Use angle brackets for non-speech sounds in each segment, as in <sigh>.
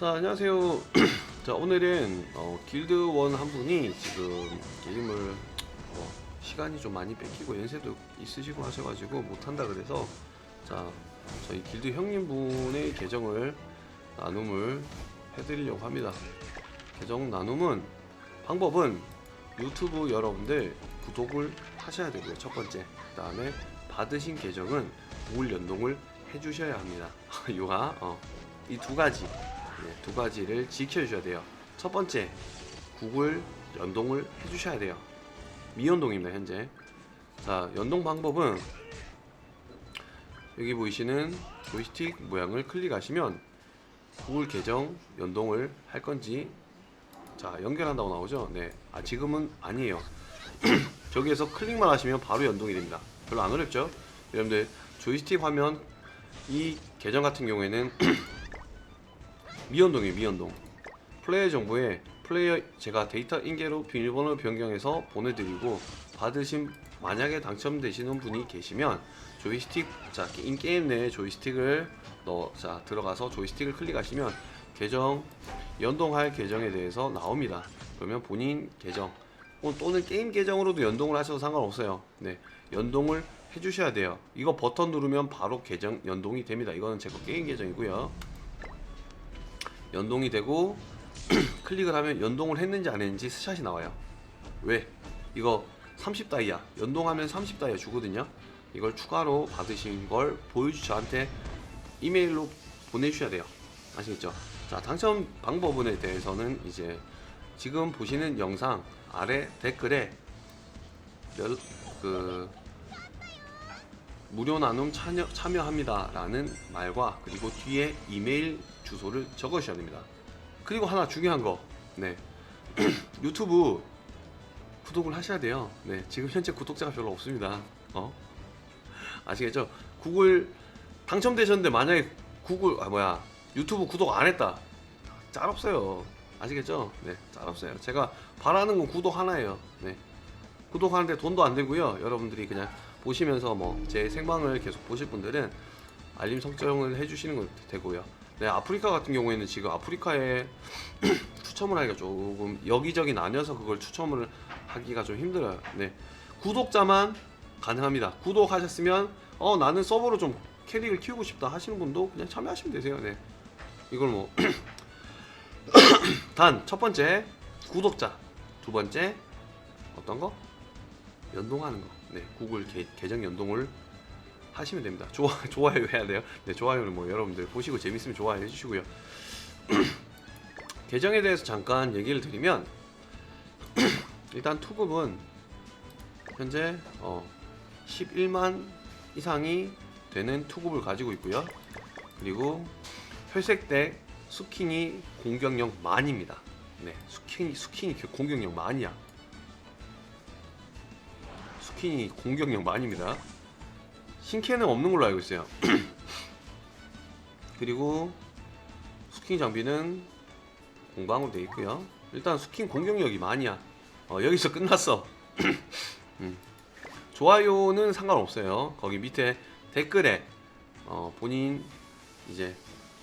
자 안녕하세요. <clears throat> 자 오늘은 어, 길드원 한 분이 지금 게임을 어, 시간이 좀 많이 뺏기고 연세도 있으시고 하셔가지고 못한다 그래서 자 저희 길드 형님 분의 계정을 나눔을 해드리려고 합니다. 계정 나눔은 방법은 유튜브 여러분들 구독을 하셔야 되고요 첫 번째 그 다음에 받으신 계정은 구글 연동을 해주셔야 합니다. <laughs> 요가 어, 이 두 가지 네, 두 가지를 지켜주셔야 돼요. 첫 번째, 구글 연동을 해주셔야 돼요. 미연동입니다, 현재. 자, 연동 방법은 여기 보이시는 조이스틱 모양을 클릭하시면 구글 계정 연동을 할 건지 자, 연결한다고 나오죠? 네. 아, 지금은 아니에요. <clears throat> 저기에서 클릭만 하시면 바로 연동이 됩니다. 별로 안 어렵죠? 여러분들 조이스틱 화면 이 계정 같은 경우에는 <clears throat> 미연동이에요 미연동. 플레이어 정보에 플레이어 제가 데이터 인계로 비밀번호 변경해서 보내드리고 받으신 만약에 당첨되시는 분이 계시면 조이스틱 자 인 게임 내에 조이스틱을 넣어 자 들어가서 조이스틱을 클릭하시면 계정 연동할 계정에 대해서 나옵니다. 그러면 본인 계정 어, 또는 게임 계정으로도 연동을 하셔도 상관없어요. 네 연동을 해주셔야 돼요. 이거 버튼 누르면 바로 계정 연동이 됩니다. 이거는 제 거 게임 계정이고요 연동이 되고 <clears throat> 클릭을 하면 연동을 했는지 안 했는지 스샷이 나와요. 왜? 이거 30다이아 연동하면 30다이아 주거든요. 이걸 추가로 받으신 걸 보여주 저한테 이메일로 보내주셔야 돼요. 아시겠죠? 자 당첨 방법에 대해서는 이제 지금 보시는 영상 아래 댓글에 열, 그 무료 나눔 참여, 참여합니다 라는 말과 그리고 뒤에 이메일 주소를 적으셔야 됩니다. 그리고 하나 중요한 거, 네 <clears throat> 유튜브 구독을 하셔야 돼요. 네 지금 현재 구독자가 별로 없습니다. 어 아시겠죠? 구글 당첨되셨는데 만약에 구글 아 뭐야 유튜브 구독 안 했다, 짤 없어요. 아시겠죠? 네, 짤 없어요. 제가 바라는 건 구독 하나예요. 네 구독하는데 돈도 안 들고요. 여러분들이 그냥 보시면서 뭐 제 생방을 계속 보실 분들은 알림 설정을 해주시는 건 되고요. 네, 아프리카 같은 경우에는 지금 아프리카에 <clears throat> 추첨을 하기가 조금 여기저기 나뉘어서 그걸 추첨을 하기가 좀 힘들어요. 네, 구독자만 가능합니다. 구독하셨으면 어 나는 서버로 좀 캐릭을 키우고 싶다 하시는 분도 그냥 참여하시면 되세요. 네, 이걸 뭐 <clears throat> 단 첫 번째 구독자, 두 번째 어떤 거? 연동하는 거. 네, 구글 계, 계정 연동을 하시면 됩니다. 좋아 <laughs> 좋아요 해야 돼요. 네, 좋아요는 뭐 여러분들 보시고 재밌으면 좋아요 해주시고요. <clears throat> 계정에 대해서 잠깐 얘기를 드리면 <clears throat> 일단 투급은 현재 어, 11만 이상이 되는 투급을 가지고 있고요. 그리고 회색덱 수킹이 공격력 만입니다. 네, 수킹이 수킹이 공격력 만이야. 스킨이 공격력 만입니다. 신캐는 없는 걸로 알고 있어요. <clears throat> 그리고 스킨 장비는 공방으로 되어 있고요. 일단 스킨 공격력이 만이야. 어, 여기서 <laughs> 끝났어. <clears throat> 음. 좋아요는 상관없어요. 거기 밑에 댓글에 어, 본인 이제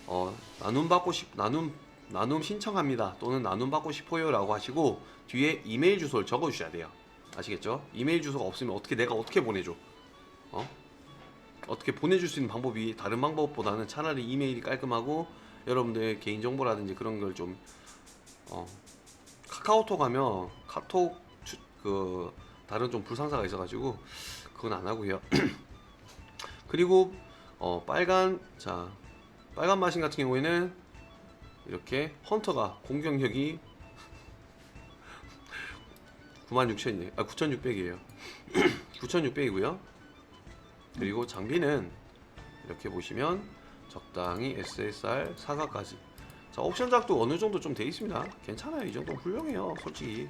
어, 나눔 받고 싶 나눔 나눔 신청합니다 또는 나눔 받고 싶어요 라고 하시고 뒤에 이메일 주소를 적어 주셔야 돼요. 아시겠죠? 이메일 주소가 없으면 어떻게 내가 어떻게 보내줘? 어? 어떻게 보내줄 수 있는 방법이 다른 방법보다는 차라리 이메일이 깔끔하고 여러분들의 개인 정보라든지 그런 걸 좀 어, 카카오톡 하면 카톡 추, 그 다른 좀 불상사가 있어가지고 그건 안 하고요. <clears throat> 그리고 어, 빨간 자 빨간 마신 같은 경우에는 이렇게 헌터가 공격력이 <laughs> 96,000이에요. 아 9,600이에요. 9,600이고요. <clears throat> 그리고 장비는 이렇게 보시면 적당히 SSR 사과까지. 자 옵션 작도 어느 정도 좀 돼 있습니다. 괜찮아요. 이 정도 훌륭해요. 솔직히.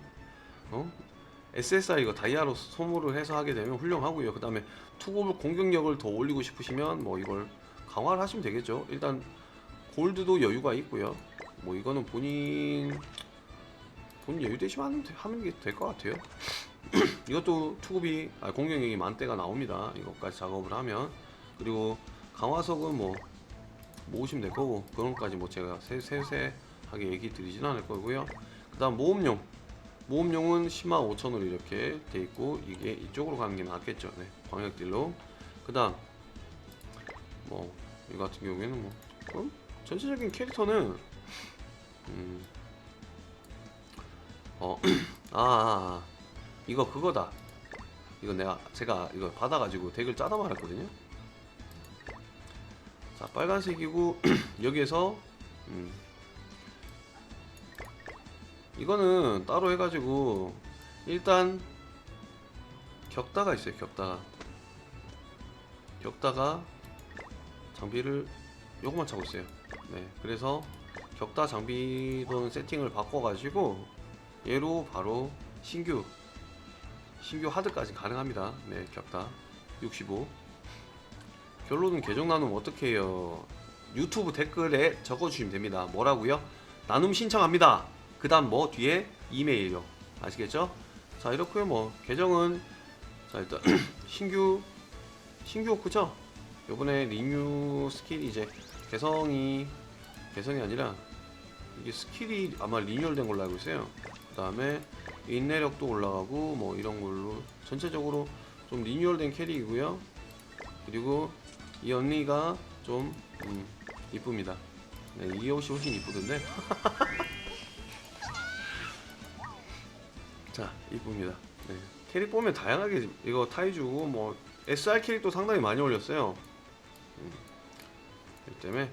어? SSR 이거 다이아로 소모를 해서 하게 되면 훌륭하고요. 그 다음에 투급 공격력을 더 올리고 싶으시면 뭐 이걸 강화를 하시면 되겠죠. 일단 골드도 여유가 있고요. 뭐 이거는 본인 돈 여유 되시면 하는 게될것 같아요. <clears throat> 이것도 투급이 아, 공격력이 만대가 나옵니다. 이것까지 작업을 하면 그리고 강화석은 뭐 모으시면 될 거고 그런 것까지 뭐 제가 세, 세세하게 얘기 드리지는 않을 거고요. 그 다음 모음용 모음용은 10만 5천으로 이렇게 돼 있고 이게 이쪽으로 가는 게 낫겠죠. 네, 광역딜로. 그 다음 뭐이 같은 경우에는 뭐 어? 전체적인 캐릭터는 음, 어, <clears throat> 아, 아, 아, 이거 그거다. 이거 내가 제가 이거 받아가지고 덱을 짜다 말았거든요. 자 빨간색이고 <clears throat> 여기에서 음, 이거는 따로 해가지고 일단 격다가 있어요. 격다가 격다가 장비를 요것만 차고 있어요. 네, 그래서 격다 장비로는 세팅을 바꿔가지고 얘로 바로 신규 신규 하드까지 가능합니다. 네, 격다 65. 결론은 계정 나눔 어떻게 해요? 유튜브 댓글에 적어주시면 됩니다. 뭐라고요? 나눔 신청합니다. 그 다음 뭐 뒤에 이메일요. 아시겠죠? 자 이렇고요 뭐 계정은 자 일단 <clears throat> 신규 신규 오크죠? 요번에 리뉴 스킬이 이제 개성이 개성이 아니라 이게 스킬이 아마 리뉴얼된 걸로 알고 있어요. 그 다음에 인내력도 올라가고 뭐 이런 걸로 전체적으로 좀 리뉴얼된 캐릭이고요. 그리고 이 언니가 좀 음, 이쁩니다. 네, 이 옷이 훨씬 이쁘던데. <laughs> 자, 이쁩니다. 네. 캐릭 보면 다양하게 이거 타이주고 뭐 SR 캐릭도 상당히 많이 올렸어요. 음. 그렇기 때문에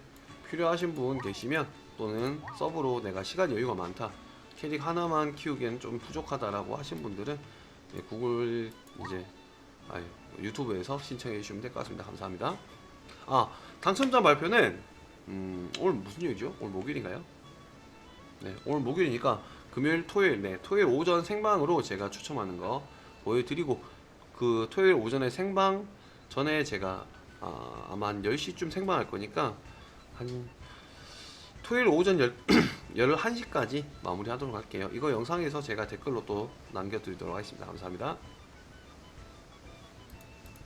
필요하신 분 계시면 또는 서브로 내가 시간 여유가 많다. 캐릭 하나만 키우기엔 좀 부족하다라고 하신 분들은 네, 구글 이제 아니, 유튜브에서 신청해 주시면 될 것 같습니다. 감사합니다. 아 당첨자 발표는 음, 오늘 무슨 요일이죠? 오늘 목요일인가요? 네 오늘 목요일이니까 금요일 토요일 네 토요일 오전 생방으로 제가 추첨하는 거 보여드리고 그 토요일 오전에 생방 전에 제가 아, 아마 한 10시쯤 생방할 거니까 한 토요일 오전 10, <clears throat> 11시까지 마무리하도록 할게요. 이거 영상에서 제가 댓글로 또 남겨드리도록 하겠습니다. 감사합니다.